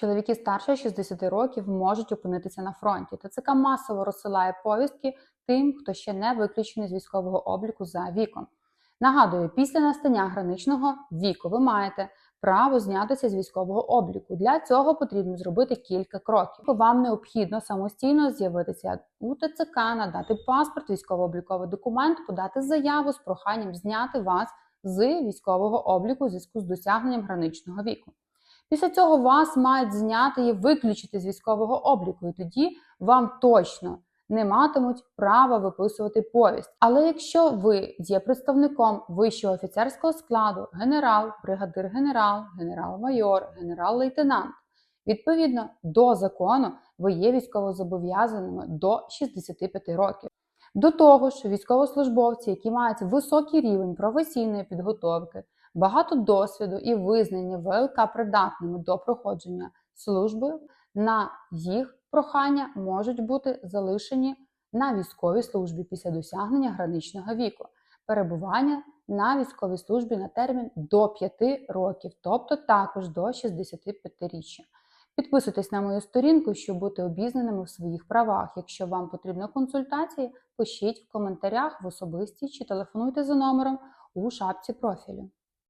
Чоловіки старше 60 років можуть опинитися на фронті. ТЦК масово розсилає повістки тим, хто ще не виключений з військового обліку за віком. Нагадую, після настання граничного віку ви маєте право знятися з військового обліку. Для цього потрібно зробити кілька кроків. Вам необхідно самостійно з'явитися у ТЦК, надати паспорт, військово-обліковий документ, подати заяву з проханням зняти вас з військового обліку у зв'язку з досягненням граничного віку. Після цього вас мають зняти і виключити з військового обліку, і тоді вам точно не матимуть права виписувати повість. Але якщо ви є представником вищого офіцерського складу, генерал, бригадир генерал, генерал-майор, генерал-лейтенант, відповідно до закону ви є військовозобов'язаними до 65 років. До того ж, військовослужбовці, які мають високий рівень професійної підготовки, багато досвіду і визнання ВЛК придатними до проходження служби, на їх прохання можуть бути залишені на військовій службі після досягнення граничного віку, перебування на військовій службі на термін до 5 років, тобто також до 65-річчя. Підписуйтесь на мою сторінку, щоб бути обізнаними в своїх правах. Якщо вам потрібна консультація, пишіть в коментарях в особисті чи телефонуйте за номером у шапці профілю.